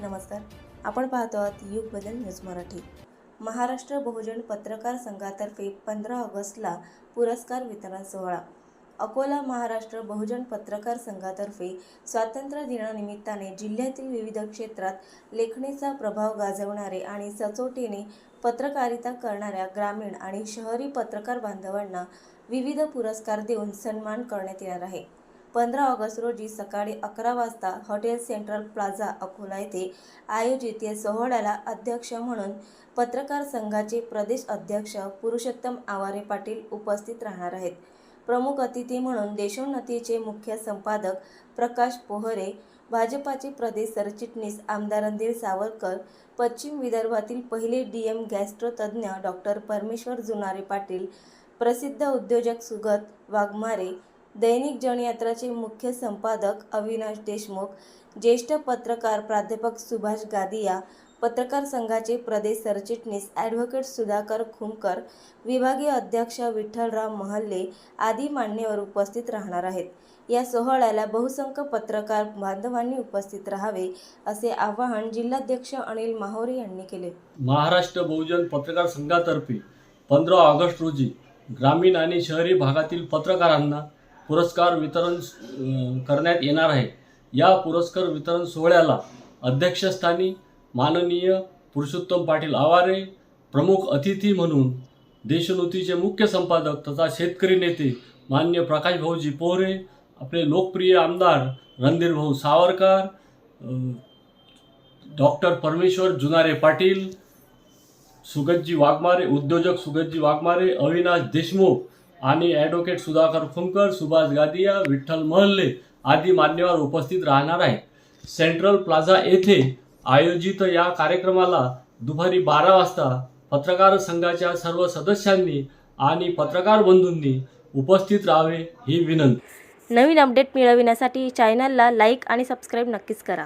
नमस्कार. आपण पाहतो आहात युग बदल न्यूज मराठी. महाराष्ट्र बहुजन पत्रकार संघातर्फे पंधरा ऑगस्टला पुरस्कार वितरण सोहळा. अकोला महाराष्ट्र बहुजन पत्रकार संघातर्फे स्वातंत्र्य दिनानिमित्ताने जिल्ह्यातील विविध क्षेत्रात लेखणीचा प्रभाव गाजवणारे आणि सचोटीने पत्रकारिता करणाऱ्या ग्रामीण आणि शहरी पत्रकार बांधवांना विविध पुरस्कार देऊन सन्मान करण्यात येणार आहे. पंधरा ऑगस्ट रोजी सकाळी अकरा वाजता हॉटेल सेंट्रल प्लाझा अकोला येथे आयोजित या सोहळ्याला अध्यक्ष म्हणून पत्रकार संघाचे प्रदेश अध्यक्ष पुरुषोत्तम आवारे पाटील उपस्थित राहणार आहेत. प्रमुख अतिथी म्हणून देशोन्नतीचे मुख्य संपादक प्रकाश पोहरे भाजपाचे प्रदेश सरचिटणीस आमदार रणधीर सावरकर पश्चिम विदर्भातील पहिले डी एम गॅस्ट्रोतज्ञ डॉक्टर परमेश्वर जुनारे पाटील प्रसिद्ध उद्योजक सुगत वाघमारे दैनिक जनयात्राचे मुख्य संपादक अविनाश देशमुख ज्येष्ठ पत्रकार प्राध्यापक सुभाष गादिया पत्रकार संघाचे प्रदेश सरचिटणीस ॲडव्होकेट सुधाकर खुमकर विभागीय अध्यक्ष विठ्ठलराव महल्ले आदी मान्यवर उपस्थित राहणार आहेत. या सोहळ्याला बहुसंख्य पत्रकार बांधवांनी उपस्थित राहावे असे आवाहन जिल्हाध्यक्ष अनिल माहोरे यांनी केले. महाराष्ट्र बहुजन पत्रकार संघातर्फे पंधरा ऑगस्ट रोजी ग्रामीण आणि शहरी भागातील पत्रकारांना पुरस्कार वितरण करण्यात येणार आहे. या पुरस्कार वितरण सोहळ्याला अध्यक्षस्थानी माननीय पुरुषोत्तम पाटील आवारे प्रमुख अतिथी म्हणून देशोन्नतीचे मुख्य संपादक तथा शेतकरी नेते मान्य प्रकाश भाऊजी पोहरे आपले लोकप्रिय आमदार रणधीर भाऊ सावरकर डॉक्टर परमेश्वर जुनारे पाटील सुगतजी वाघमारे उद्योजक सुगतजी वाघमारे अविनाश देशमुख आणि ॲडव्होकेट सुधाकर फुंकर सुभाष गादिया विठ्ठल महल्ले आदी मान्यवर उपस्थित राहणार आहेत. सेंट्रल प्लाझा येथे आयोजित या कार्यक्रमाला दुपारी बारा वाजता पत्रकार संघाच्या सर्व सदस्यांनी आणि पत्रकार बंधूंनी उपस्थित राहावे ही विनंती. नवीन अपडेट मिळविण्यासाठी चॅनलला लाईक आणि सबस्क्राईब नक्कीच करा.